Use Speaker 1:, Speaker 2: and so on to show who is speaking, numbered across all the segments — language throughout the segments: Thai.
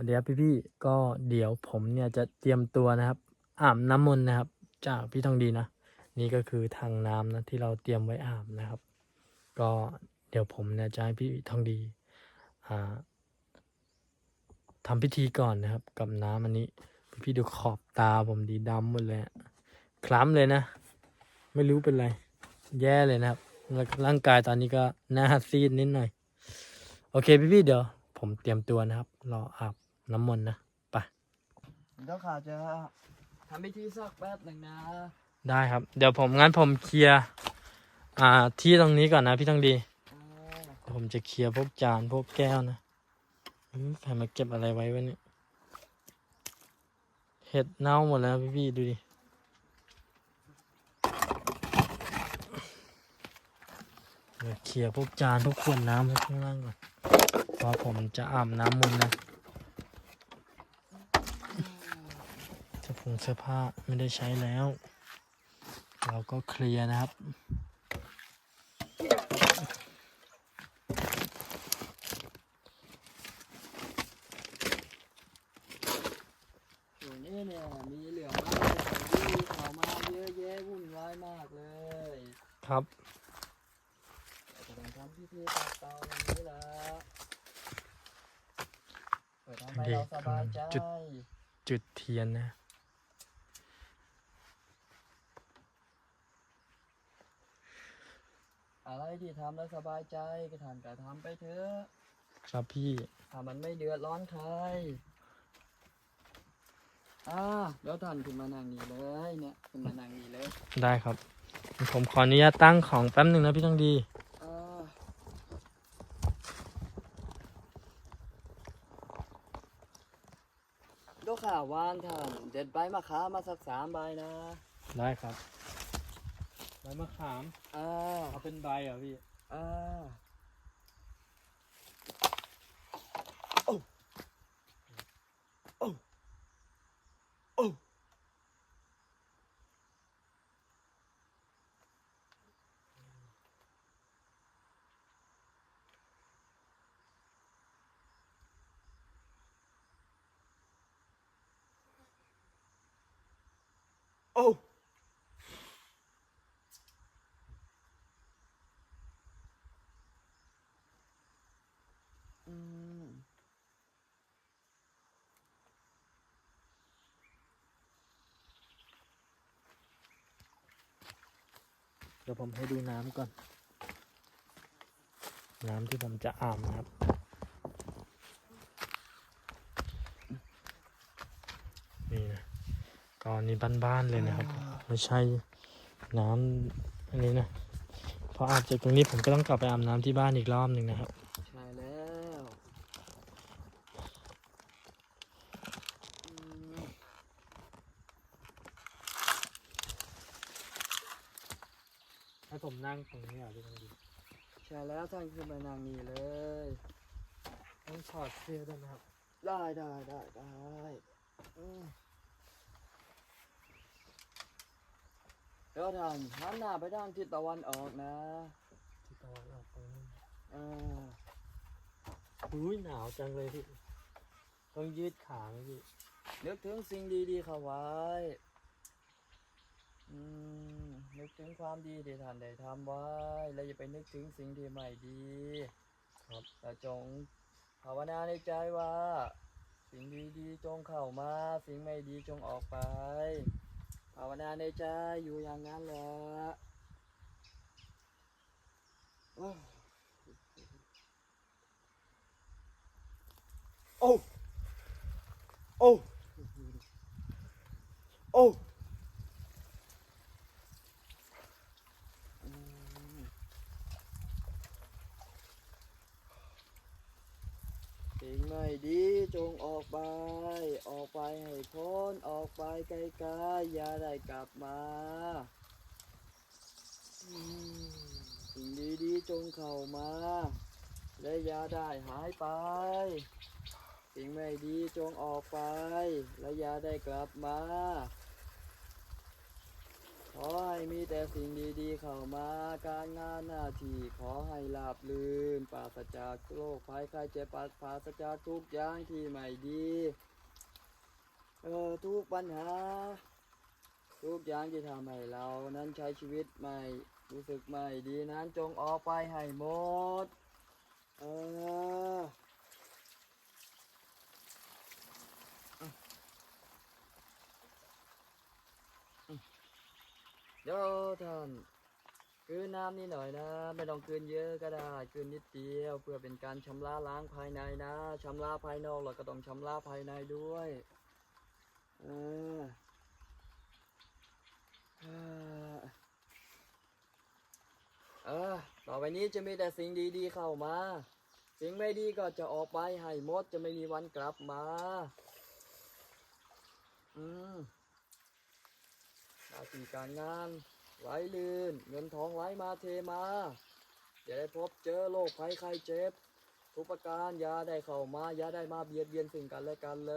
Speaker 1: วัสดีครับพี่ๆก็เดี๋ยวผมเนี่ยจะเตรียมตัวนะครับอาบน้ำมนต์นะครับ จากพี่ทองดีนะ นี่ก็คือทางน้ำนะที่เราเตรียมไว้อาบนะครับ ก็เดี๋ยวผมเนี่ยจะให้พี่ทองดีอ่าทำพิธีก่อนนะครับ กับน้ำอันนี้ พี่ๆดูขอบตาผมดีดำหมดเลยคล้ำเลยนะ ไม่รู้เป็นไร แย่เลยนะครับร่างกายตอนนี้ก็หน้าซีดนิดหน่อย โอเคพี่ๆเดี๋ยวผมเตรียมตัวนะครับ รออาบ น้ำมนต์นะไป
Speaker 2: เดี๋ยวข้าจะทำพิธีสักแป๊บหนึ่งนะ
Speaker 1: ได้ครับ เดี๋ยวผมงั้นผมเคลียร์อ่าที่ตรงนี้ก่อนนะพี่ต้องดี
Speaker 2: อ่า
Speaker 1: ผมจะเคลียร์พวกจานพวกแก้วนะอื้อใครมาเก็บอะไรไว้วะเนี่ยเห็ดเน่าหมดแล้วพี่พี่ๆดูดิเดี๋ยวเคลียร์พวกจานพวกขวดน้ำไว้ข้างล่างก่อนเพราะผมจะอาบน้ำมนต์นะ สื้อผงเสื้อผ้าไม่ได้ใช้แล้ว เราก็เคลียร์นะครับ
Speaker 2: อยู่นี่เนี่ยมีเหลืองมากเลยที่เขามาเยอะแยะวุ่นวายมากเลย
Speaker 1: ครับ
Speaker 2: เราจะต้องทำพิธีตัดเตาอย่างนี้แหละเปิดทำให้เราสบายใจ
Speaker 1: จุดจุดเทียนนะ
Speaker 2: อะไร ที่ทำแล้วสบายใจก็ทำก็ทำไปเถอะ
Speaker 1: ครับพี่
Speaker 2: ถ้ามันไม่เดือดร้อนใครอ่าเดี๋ยวท่านขึ้นมานั่งนี่เลยเนี่ยขึ้นมานั่งนี่เลย
Speaker 1: ได้ครับ ผมขออนุญาตตั้งของแป๊บหนึ่งนะพี่ต้องดี
Speaker 2: อ่าเดี๋ยวข่าววานท่านเด็ดใบมะขามมาสักสามใบนะ
Speaker 1: ได้ครับใบมะขาม
Speaker 2: อ่า
Speaker 1: เอาเป็นใบเหรอพี่
Speaker 2: อ่าโอ้อื
Speaker 1: ดี๋ยวผมให้ดูน้ำก่อน น้ำที่ผมจะอาบนะครับ นี่นะก่อนนี้บ้านๆเลยนะครับ ไม่ใช่น้ำอันนี้นะพออาบจากตรงนี้ผมก็ต้องกลับไปอาบน้ำที่บ้านอีกรอบหนึ่งนะครับ
Speaker 2: ใช่แล้วอืม
Speaker 1: ให้ผมนั่งตรงนี้เหรอพี่ต้องดี
Speaker 2: ใช่ แล้วท่านขึ้นมานั่งนี่เลย
Speaker 1: ต้องถอดเสื้อด้วยนะครับ
Speaker 2: ได้ได้ได้ได้อืมเดี๋ยวท่านหันหน้าไปทางทิศตะวันออกนะ
Speaker 1: ที่ตะวันออกตรงนี้
Speaker 2: อ่า
Speaker 1: อุ้ยหนาวจังเลยพี่ ต้องยืดขาไหมพี่
Speaker 2: นึกถึงสิ่งดีๆเข้าไว้ อืม นึกถึงความดีที่ท่านได้ทำไว้ แล้วอย่าไปนึกถึงสิ่งที่ไม่ดี
Speaker 1: ครับ
Speaker 2: แต่จงภาวนาในใจว่า สิ่งดีๆจงเข้ามา สิ่งไม่ดีจงออกไป ภาวนาในใจอยู่อย่างนั้นแหละโอ้โอ้โอ้โอ้อืม สิ่ง ไม่ดีจงออกไป ออกไปให้พ้นออกไปไกลๆอย่าได้กลับมาสิ่งดีๆจงเข้ามา และอย่าได้หายไป สิ่งไม่ดีจงออกไป และอย่าได้กลับมา ขอให้มีแต่สิ่งดีๆ เข้ามาการงานหน้าที่ขอให้ราบรื่นปราศจากโรคภัยไข้เจ็บปราปราศจากทุกอย่างที่ไม่ดีเออทุกปัญหา ทุกอย่างที่ทำให้เรานั้นใช้ชีวิตไม่รู้สึกไม่ดีนั้นจงออกไปให้หมด เออะอืมเดี๋ยวท่านคืนน้ำนี่หน่อยนะ ไม่ต้องคืนเยอะก็ได้คืนนิดเดียว เพื่อเป็นการชำระล้างภายในนะชำระภายนอกเราก็ต้องชำระภายในด้วยเออเออเออต่อไปนี้จะมีแต่สิ่งดีๆเข้ามา สิ่งไม่ดีก็จะออกไปให้หมดจะไม่มีวันกลับมา อืมาที่การงานไหลลื่น เงินทองไหลมาเทมาอย่าได้พบเจอโรคภัยไข้เจ็บ ทุกประการอย่าได้เข้ามาอย่าได้มาเบียดเบียนสิ่งกันและกันเล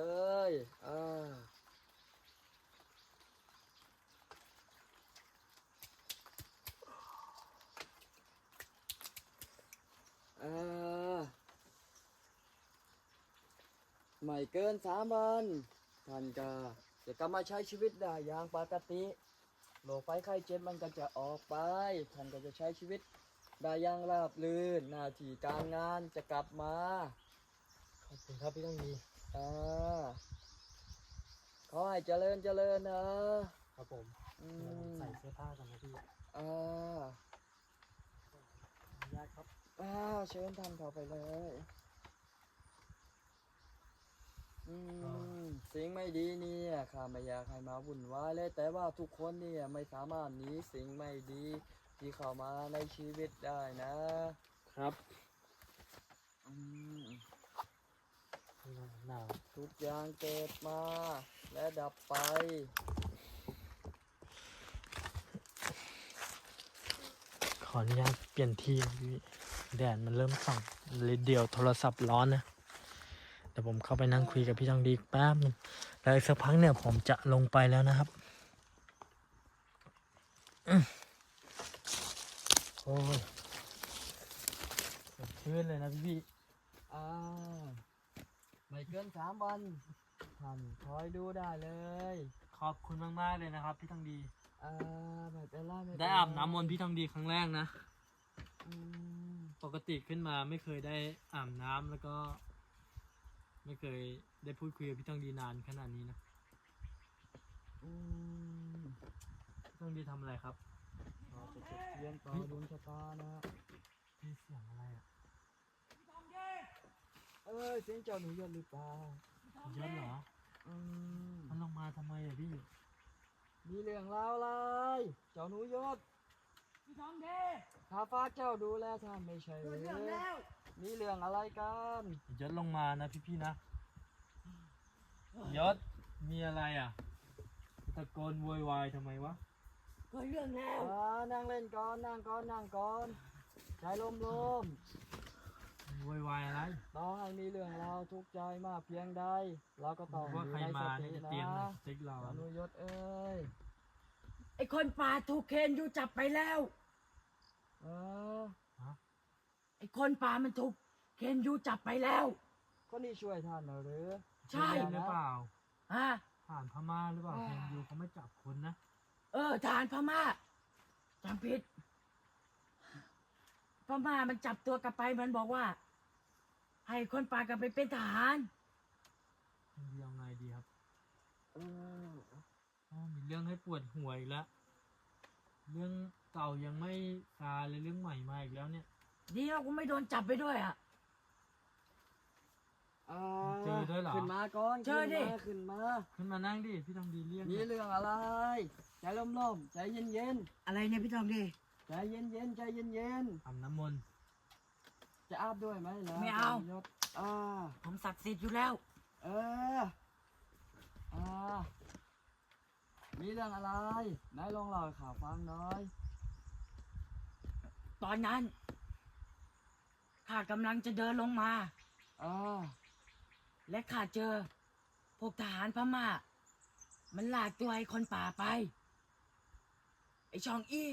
Speaker 2: ยอ่าไม่เกินสามวันท่านก็จะกลับมาใช้ชีวิตได้อย่างปกติ โรคไฟไข้เจ็บมันก็จะออกไป ท่านก็จะใช้ชีวิตได้อย่างราบรื่น หน้าที่การงานจะกลับมา
Speaker 1: ขอบคุณครับพี่ต้องดี
Speaker 2: อ่าขอให้เจริญเจริญนะครับ
Speaker 1: ผม
Speaker 2: อื
Speaker 1: เดี๋ยวผม
Speaker 2: ม
Speaker 1: ใส่เสื้อผ้ากันนะพี่
Speaker 2: อ่า
Speaker 1: อนุญาตครับ
Speaker 2: อ้าวเชิญท่านเข้าไปเลยอืม สิ่งไม่ดีเนี่ยข้าไม่อยากให้มาวุ่นวายเลยแต่ว่าทุกคนเนี่ยไม่สามารถหนีสิ่งไม่ดีที่เข้ามาในชีวิตได้นะ ครับอืม
Speaker 1: หนาว
Speaker 2: ทุกอย่างเกิดมาและดับไป
Speaker 1: ขออนุญาตเปลี่ยนที่นะพี่แดดมันเริ่มส่องเลยเดียวโทรศัพท์ร้อนนะ เดี๋ยวผมเข้าไปนั่งคุยกับพี่ทองดีแป๊บนึงแล้วอีกสักพักเนี่ยผมจะลงไปแล้วนะครับอืมโอ้ยสดชื่นเลยนะพี่พี่
Speaker 2: อ่าไม่เกินสามวันท่านคอยดูได้เลย
Speaker 1: ขอบคุณมากๆเลยนะครับ พี่ทองดี
Speaker 2: อ่าไม่เป็นไรไม่เป็นไร
Speaker 1: ได้อาบน้ำมนต์พี่ทองดีครั้งแรกนะ
Speaker 2: อืม
Speaker 1: ปกติขึ้นมาไม่เคยได้อาบน้ำแล้วก็ ไม่เคยได้พูดคุยกับพี่ทองดีนานขนาดนี้นะ
Speaker 2: อืม
Speaker 1: พี่ทองดีทำอะไรครับ
Speaker 2: เราจะจุดเทียนต่อดวงชะตานะ
Speaker 1: มีเสียงอะไรอะ
Speaker 2: เอ้ยเสียงเจ้าหนูยนต์หรือเปล่า
Speaker 1: เยอะเหรอ
Speaker 2: อืม
Speaker 1: มันลงมาทำไมอะพี่
Speaker 2: มีเรื่องราวอะไรเจ้าหนูยศ
Speaker 3: พี่ทองเด
Speaker 2: ข้าฟ้ากเจ้าดูแลท่านไม่ใช่ห
Speaker 3: เกิ
Speaker 2: รื
Speaker 3: ด
Speaker 2: อ
Speaker 3: เรื่องแล้ว
Speaker 2: มีเรื่องอะไรกัน
Speaker 1: ยศลงมานะพี่ๆนะยศมีอะไรอะตะโกนโวยวายทำไมวะ
Speaker 3: เกิดเรื่องแล้ว
Speaker 2: อ่านั่งเล่นก่อนนั่งก่อนนั่งก่อนใจลมลม
Speaker 1: โวยวายอะไร
Speaker 2: ๆต่อให้มีเรื่องราวทุกข์ใจมากเพียงใดเราก็ต้อง
Speaker 1: ว่า
Speaker 2: อยู่
Speaker 1: ใคร
Speaker 2: ในส
Speaker 1: มา
Speaker 2: ติ
Speaker 1: เนี่ยจะ
Speaker 2: นะ
Speaker 1: เตรียมหนังสติ๊กเรา
Speaker 2: เจ้าหนูยศเอ้ย
Speaker 3: ไอ้คนป่าถูกเคนอยู่จับไปแล้ว
Speaker 2: เออ
Speaker 3: ไอ้คนป่ามันถูกเคนอยู่จับไปแล้ว
Speaker 2: คนนี้ช่วยท่านเหรอหรือ
Speaker 3: ใช่
Speaker 1: เล่นหรือเปล่า
Speaker 3: ฮะ
Speaker 1: ผ่านพม่าหรือเปล่าเพียงยูเขาไม่จับคนนะ
Speaker 3: เออทหารพม่าจำผิดพม่ามันจับตัวกลับไปมันบอกว่า ให้คนป่ากลับไปเป็นทหาร
Speaker 1: เพียงยูเอาไงดีครับ
Speaker 2: เออ
Speaker 1: อ๋อมีเรื่องให้ปวดหัวอีกแล้ว เรื่องเก่ายังไม่ซาเลยเรื่องใหม่มาอีกแล้วเนี่ย
Speaker 3: ดีแล้วกูไม่โดนจับไปด้วยอะ
Speaker 2: อ่า
Speaker 1: เจอด้วยเหรอ
Speaker 2: ขึ้นมาก่อน
Speaker 3: เจอดิ
Speaker 2: ขึ้นมา
Speaker 1: ขึ้นมานั่งดิ พี่ทองดีเรียก
Speaker 2: ขึ้นมามี
Speaker 1: เนี่ย
Speaker 2: เรื่องอะไร ใจลมลมๆ ใจเย็นเย็น
Speaker 3: อะไรเนี่ยพี่ทองดี
Speaker 2: ๆ ใจเย็นเย็นๆใจเย็นเย็น
Speaker 1: อาบน้ำมนต์
Speaker 2: ๆ จะอาบด้วยไหมนะ
Speaker 3: ไม่เอา
Speaker 2: ยศอ่า
Speaker 3: ผมศักดิ์สิทธิ์อยู่แล้ว
Speaker 2: เออ อ่า มีเรื่องอะไร ไหนลองเล่าให้ข่าวฟังหน่อย
Speaker 3: ตอนนั้น ข้ากำลังจะเดินลงมา
Speaker 2: อ่า
Speaker 3: และข้าเจอ พวกทหารพม่า มันลากตัวไอ้คนป่าไป ไอ้ช่องอี้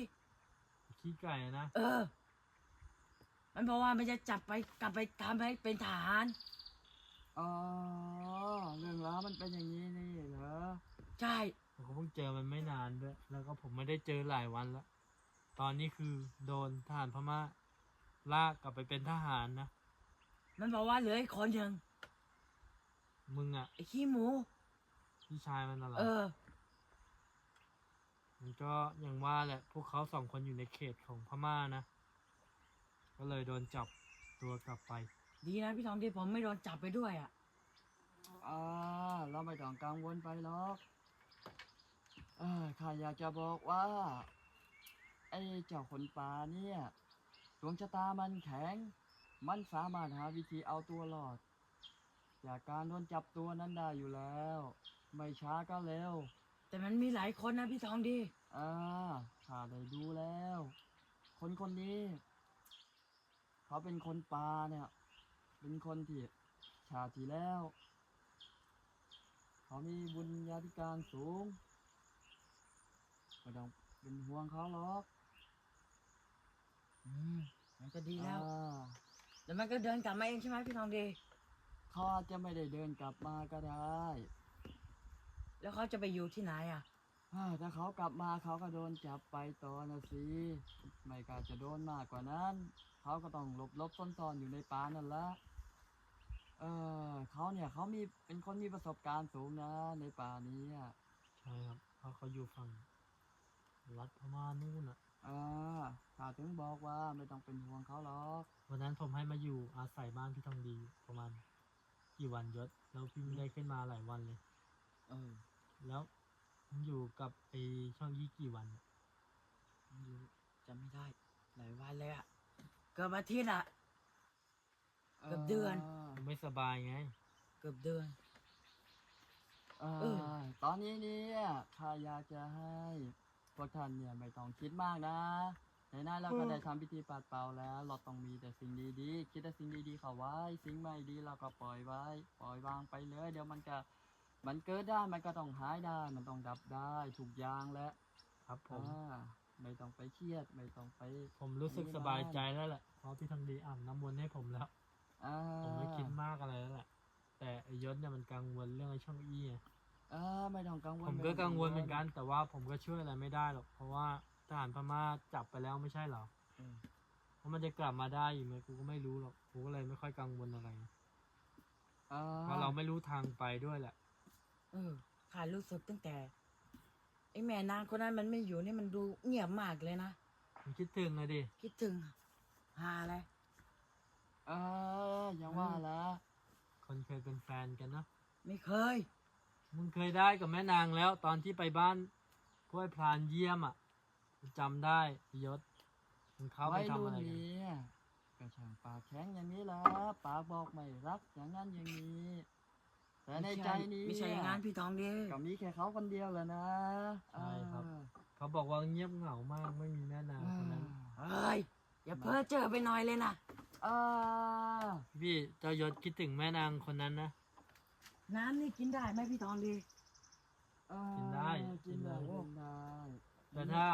Speaker 1: ขี้ไก่นะ
Speaker 3: เออ มันบอกว่ามันจะจับไปกลับไปทำให้เป็นทหาร
Speaker 2: อ๋อ เรื่องราวมันเป็นอย่างนี้นี่เหรอ
Speaker 3: ใช่
Speaker 1: ผมก็เพิ่งเจอมันไม่นานด้วย แล้วก็ผมไม่ได้เจอหลายวันแล้วตอนนี้คือโดนทหารพม่า ลากกลับไปเป็นทหารนะ
Speaker 3: มันบอกว่าเหลืออีกคนหนึ่ง
Speaker 1: มึงอะ
Speaker 3: ไอ้ขี้หมู
Speaker 1: พี่ชายมันน่ะเหรอ
Speaker 3: เออ
Speaker 1: มันก็อย่างว่าแหละพวกเขาสองคนอยู่ในเขตของพม่านะ ก็เลยโดนจับตัวกลับไป
Speaker 3: ดีนะพี่ทองที่ผมไม่โดนจับไปด้วยอะ
Speaker 2: อ่าเราไม่ต้องกังวลไปหรอกเออข้าอยากจะบอกว่า ไอ้เจ้าคนป่าเนี่ย ดวงชะตามันแข็ง มันสามารถหาวิธีเอาตัวรอด จากการโดนจับตัวนั้นได้อยู่แล้ว ไม่ช้าก็เร็ว
Speaker 3: แต่มันมีหลายคนนะพี่ทองดี
Speaker 2: อ่าข้าได้ดูแล้ว คนคนนี้ เขาเป็นคนป่าเนี่ย เป็นคนที่ชาติที่แล้ว เขามีบุญญาธิการสูงไม่ต้องเป็นห่วงเขาหรอก
Speaker 3: อืมมันก็ดีแล้ว
Speaker 2: อ่า
Speaker 3: แต่มันก็เดินกลับมาเองใช่ไหมพี่ทองดี
Speaker 2: เขาอาจจะไม่ได้เดินกลับมาก็ได้
Speaker 3: แล้วเขาจะไปอยู่ที่ไหนอะ
Speaker 2: อ่าถ้าเขากลับมาเขาก็โดนจับไปต่อนะสิไม่ก็จะโดนมากกว่านั้น เขาก็ต้องหลบหลบซ่อนๆอยู่ในป่านั่นละเออเขาเนี่ยเขามีเป็นคนมีประสบการณ์สูงนะในป่านี้อะ
Speaker 1: ใช่ครับเพราะเขาอยู่ฝั่งรัฐพม่านู่นอะ
Speaker 2: อ่าข้าถึงบอกว่าไม่ต้องเป็นห่วงเขาหรอก
Speaker 1: วันนั้นผมให้มาอยู่อาศัยบ้านพี่ทองดีประมาณกี่วันยศ แล้วพี่ไม่ได้ขึ้นมาหลายวันเลย
Speaker 2: เออ
Speaker 1: แล้วมึงอยู่กับไอช่องยี่กี่วันอะ
Speaker 3: มันอยู่จำไม่ได้ หลายวันเลยอะเกือบอาทิตย์อะเกือบเดือน
Speaker 1: มึงไม่สบายไง
Speaker 3: เกือบเดือน
Speaker 2: เอ
Speaker 3: เออ
Speaker 2: อ ตอนนี้เนี่ยข้าอยากจะให้ พวกท่านเนี่ยไม่ต้องคิดมากนะในนั้นเราก็ได้ทำพิธีปัดเป่าแล้ว เราต้องมีแต่สิ่งดีๆ คิดแต่สิ่งดีๆเข้าไว้ สิ่งไม่ดีเราก็ปล่อยไว้ ปล่อยวางไปเลย เดี๋ยวมันก็มันเกิดได้มันก็ต้องหายได้ มันต้องดับได้ทุกอย่างแหละ
Speaker 1: ครับผม
Speaker 2: อ่าไม่ต้องไปเครียด ไม่ต้องไป
Speaker 1: ผมรู้สึกสบายใจแล้วแหละเพราะพี่ทองดีอ่านน้ำมนต์ให้ผมแล้ว
Speaker 2: อ่า
Speaker 1: ผมไม่คิดมากอะไรแล้วแหละแต่ไอยศเนี่ยมันกังวลเรื่องไอช่องอี้ไง
Speaker 2: อ่าไม่ต้องกังวล
Speaker 1: ผม
Speaker 2: ไต้
Speaker 1: ก็
Speaker 2: อ
Speaker 1: กังวลเหมือนกัน แต่ว่าผมก็ช่วยอะไรไม่ได้หรอก เพราะว่าทหารพม่าจับไปแล้วไม่ใช่เหรอ
Speaker 2: อืม
Speaker 1: เพราะมันจะกลับมาได้อีกไหมกูก็ไม่รู้หรอกกูก็เลยไม่ค่อยกังวลอะไร
Speaker 2: อ่า
Speaker 1: เพราะเราไม่รู้ทางไปด้วยแหละ
Speaker 3: เออข้ารู้สึกตั้งแต่ไอ้แม่นางคนนั้นมันไม่อยู่นี่มันดูเงียบมากเลยนะ
Speaker 1: ผมคิดถึงเลยดิ
Speaker 3: คิดถึงหาอะไร
Speaker 2: เอออย่างว่าละ
Speaker 1: คนเคยเป็นแฟนกันเนอะ
Speaker 3: ไม่เคย
Speaker 1: มึงเคยได้กับแม่นางแล้ว ตอนที่ไปบ้านพวกไอ้พรานเยี่ยมอะจำได้ยศมึงเข้าไป
Speaker 2: วัย
Speaker 1: ทำ
Speaker 2: รุ่
Speaker 1: อะ
Speaker 2: น
Speaker 1: ไรกัน
Speaker 2: นี้ก็ช่างปากแข็งอย่างนี้แหละปากบอกไม่รักอย่างนั้นอย่างนี้ แต่ในใจนี้
Speaker 3: ไม่ใช่อย่างนั้นพี่ทองดี
Speaker 2: ก็มีแค่เขาคนเดียวแหละนะ
Speaker 1: ใช่ครับ เขาบอกว่าเงียบเหงามากไม่มีแม่นาง
Speaker 2: อ่า
Speaker 1: คนนั้น
Speaker 3: เฮ้ยอย่าเพ้อเจอไปหน่อยเลยนะ
Speaker 2: อ่า
Speaker 1: พี่เจ้ายศคิดถึงแม่นางคนนั้นนะ
Speaker 3: น้ำนี่กินได้ไหมพี่ทองดี
Speaker 2: อ่า
Speaker 1: กินได้
Speaker 2: กินได้
Speaker 1: กินได้
Speaker 2: กินได้
Speaker 1: แต่ถ้า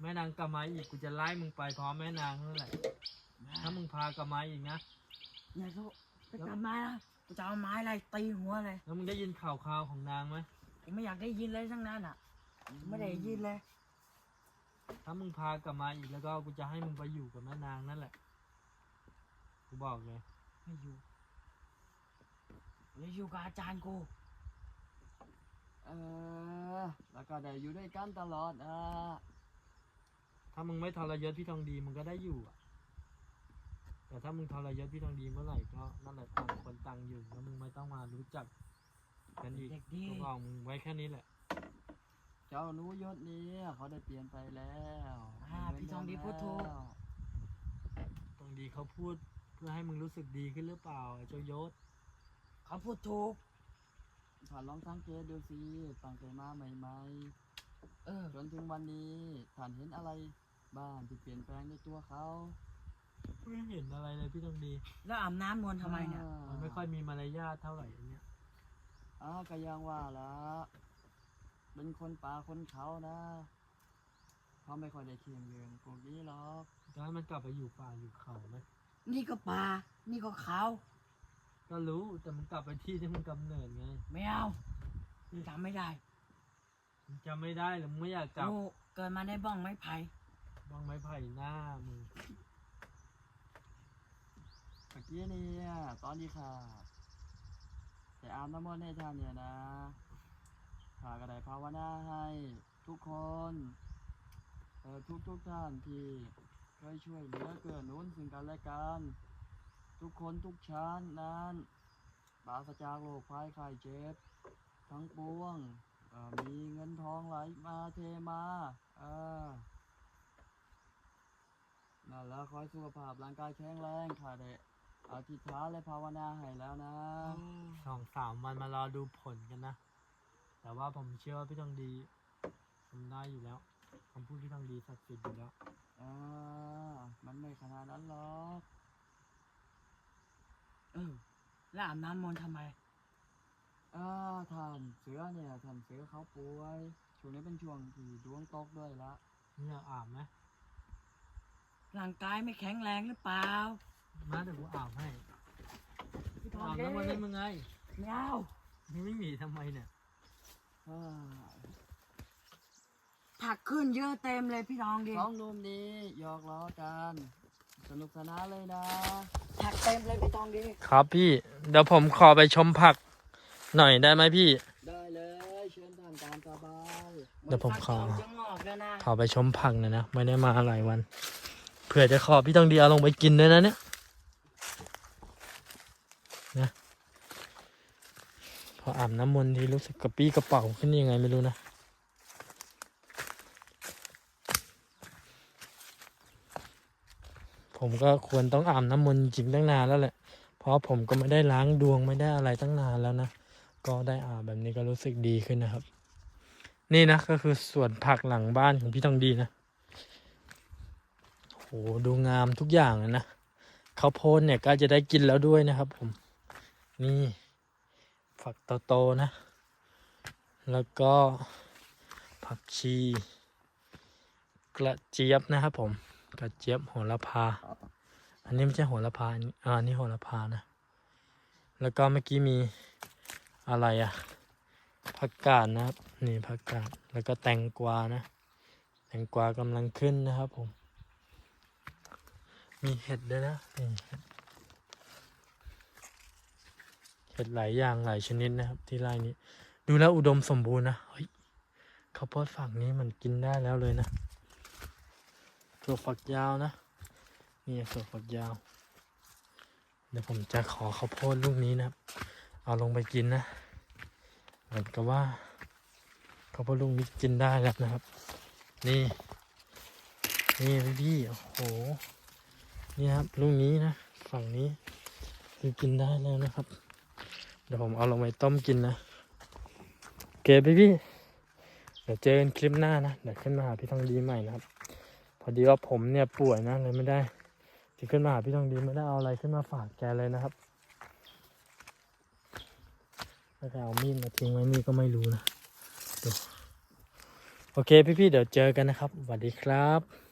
Speaker 1: แม่นางกลับมาอีกกูจะไล่มึงไปพร้อมแม่นางนั่นแหละ ถ้ามึงพากลับมาอีกนะ
Speaker 3: เนี่ยเขาไปกลับมานะกูจะเอาไม้อะไรตีหัวเลย
Speaker 1: แล้วมึงได้ยินข่าวคราวของนางไหม
Speaker 3: ผมไม่อยากได้ยินเลยทั้งนั้นอะ ไม่ได้ยินเลย
Speaker 1: ถ้ามึงพากลับมาอีกแล้วก็กูจะให้มึงไปอยู่กับแม่นางนั่นแหละ กูบอกเลย
Speaker 3: ไม่อยู่ เลยอยู่กับอาจารย์กู
Speaker 2: เออ แล้วก็ได้อยู่ด้วยกันตลอดอะ
Speaker 1: ถ้ามึงไม่ทรยศพี่ทองดีมึงก็ได้อยู่อะแต่ถ้ามึงทรยศพี่ทองดีเมื่อไหร่ก็นั่นแหละต่างคนต่างอยู่แล้วมึงไม่ต้องมารู้จักกันอีก
Speaker 3: เด็กดี
Speaker 1: กูบอกมึงไว้แค่นี้แหละ
Speaker 2: เจ้าหนูยศนี้เขาได้เปลี่ยนไปแล้ว
Speaker 3: อ่าพี่ทองดีพูดถูก
Speaker 2: แล้ว
Speaker 1: ทองดีเขาพูดเพื่อให้มึงรู้สึกดีขึ้นหรือเปล่าไอ้เจ้ายศ
Speaker 3: เขาพูดถูก
Speaker 2: ถ้าลองสังเกตดูสิตั้งแต่มาใหม่
Speaker 3: เออ
Speaker 2: ๆจนถึงวันนี้ท่านเห็นอะไรบ้างที่เปลี่ยนแปลงในตัวเขา
Speaker 1: ไม่เห็นอะไรเลยพี่ทองดี
Speaker 3: แล้วอาบน้ำมนต์ทำไมเนี่ย
Speaker 2: อ่า
Speaker 1: มันไม่ค่อยมีมารยาทเท่าไหร่อันเนี้ย
Speaker 2: อ่าก็ยังว่าละเป็นคนป่าคนเขานะเขาไม่ค่อยได้เคียงเรื่องพวกนี้หรอก
Speaker 1: จะให้มันกลับไปอยู่ป่าอยู่เขาไหม
Speaker 3: นี่ก็ป่า นี่ก็เขา
Speaker 1: ก็รู้แต่มันกลับไปที่ที่มันกำเนิดไง
Speaker 3: ไม่เอาจำไม่ได้
Speaker 1: มันจำไม่ได้หรือมึงไม่อยากกลับ
Speaker 3: โอ้เกิดมาได้บ้องไม้ไผ่
Speaker 1: บ้างไม้ไผ่หน้ามึง
Speaker 2: เมื่อกี้เนี่ยตอนที่ข้าแต่อาบน้ำมนต์ให้ท่านเนี่ยนะข้าก็ได้ภาวนาให้ทุกคนเออทุกทุกๆท่านที่เคยช่วยเหลือเกื้อหนุนซึ่งกันและกัน ทุกคนทุกชั้นนั้นปราศจากโรคภัยไข้เจ็บ ทั้งปวงเอ่อมีเงินทองไหลมาเทมาเออนั่นแล้วขอให้สุขภาพร่างกายแข็งแรงค่ะเด็กอธิษฐานและภาวนาให้แล้วนะ
Speaker 1: สองสามวันมารอดูผลกันนะ แต่ว่าผมเชื่อว่าพี่ทองดีทำได้อยู่แล้วคำพูดพี่ทองดีศักดิ์สิทธิ์อยู่แล้ว
Speaker 2: อ่ามันไม่ขนาดนั้นหรอก
Speaker 3: เออ แล้วอาบน้ำมนต์ทำไม
Speaker 2: อ่าท่านเสือเนี่ยท่านเสือเขาป่วยช่วงนี้เป็นช่วงที่ดวงตกด้วยละ
Speaker 1: นี่อยากอาบไหม
Speaker 3: ร่างกายไม่แข็งแรงหรือเปล่า
Speaker 1: มาเดี๋ยวกูอาบให้
Speaker 3: พี่ทอง
Speaker 1: อาบ
Speaker 3: ดี
Speaker 1: น้ำมันให้มึงไง
Speaker 3: ไม่เอา
Speaker 1: มึงไม่หนีทำไมเนี่ย
Speaker 2: อ่า
Speaker 3: ผักขึ้นเยอะเต็มเลยพี่ทองดี
Speaker 2: สองหนุ่มนี้หยอกล้อกัน สนุกสนานเลยนะ
Speaker 3: ผักเต็มเลยพี่ทองดี
Speaker 1: ครับพี่ เดี๋ยวผมขอไปชมผักหน่อยได้ไหมพี่
Speaker 2: ได้เลยเชิญท่านตามสบาย
Speaker 1: เดี๋ยวผมขอ
Speaker 3: ผักจะงอกแล้วนะ
Speaker 1: ขอไปชมผักหน่อยนะไม่ได้มาหลายวันเผื่อจะขอพี่ทองดีเอาลงไปกินด้วยนะเนี่ยนะพออาบน้ำมนต์ที่รู้สึกกระปี้กระเป๋าขึ้นยังไงไม่รู้นะ ผมก็ควรต้องอาบน้ำมนต์จริงตั้งนานแล้วแหละ เพราะผมก็ไม่ได้ล้างดวงไม่ได้อะไรตั้งนานแล้วนะ ก็ได้อาบแบบนี้ก็รู้สึกดีขึ้นนะครับ นี่นะก็คือสวนผักหลังบ้านของพี่ทองดีนะโหดูงามทุกอย่างเลยนะข้าวโพดเนี่ยก็จะได้กินแล้วด้วยนะครับ ผม นี่ฝักโตๆนะ แล้วก็ผักชี กระเจี๊ยบนะครับผม กระเจี๊ยบโหระพา อันนี้ไม่ใช่โหระพาอันนี้อ่าอันนี่โหระพานะ แล้วก็เมื่อกี้มีอะไรอะผักกาดนะครับนี่ผักกาดแล้วก็แตงกวานะ แตงกวากำลังขึ้นนะครับผม มีเห็ดด้วยนะนี่เห็ดเห็ดหลายอย่างหลายชนิดนะครับ ที่ไร่นี้ ดูแล้วอุดมสมบูรณ์นะเฮ้ยข้าวโพดฝักนี้มันกินได้แล้วเลยนะ ถั่วฝักยาวนะ นี่ถั่วฝักยาว เดี๋ยวผมจะขอข้าวโพดลูกนี้นะเอาลงไปกินนะ เหมือนกับว่าข้าวโพดลูกนี้กินได้แล้วนะครับ นี่ นี่พี่ๆโอ้โห นี่ครับลูกนี้นะ ฝั่งนี้คือกินได้แล้วนะครับ เดี๋ยวผมเอาลงไปต้มกินนะเคพี่พี่ๆเดี๋ยวเจอกันคลิปหน้านะ เดี๋ยวขึ้นมาหาพี่ทองดีใหม่นะครับ พอดีว่าผมเนี่ยป่วยนะเลยไม่ได้ถึงขึ้นมาหาพี่ทองดีไม่ได้เอาอะไรขึ้นมาฝากแกเลยนะครับถ้าแกเอามีดมาทิ้งไว้นี่ก็ไม่รู้นะดูโอเคพี่ๆเดี๋ยวเจอกันนะครับสวัสดีครับ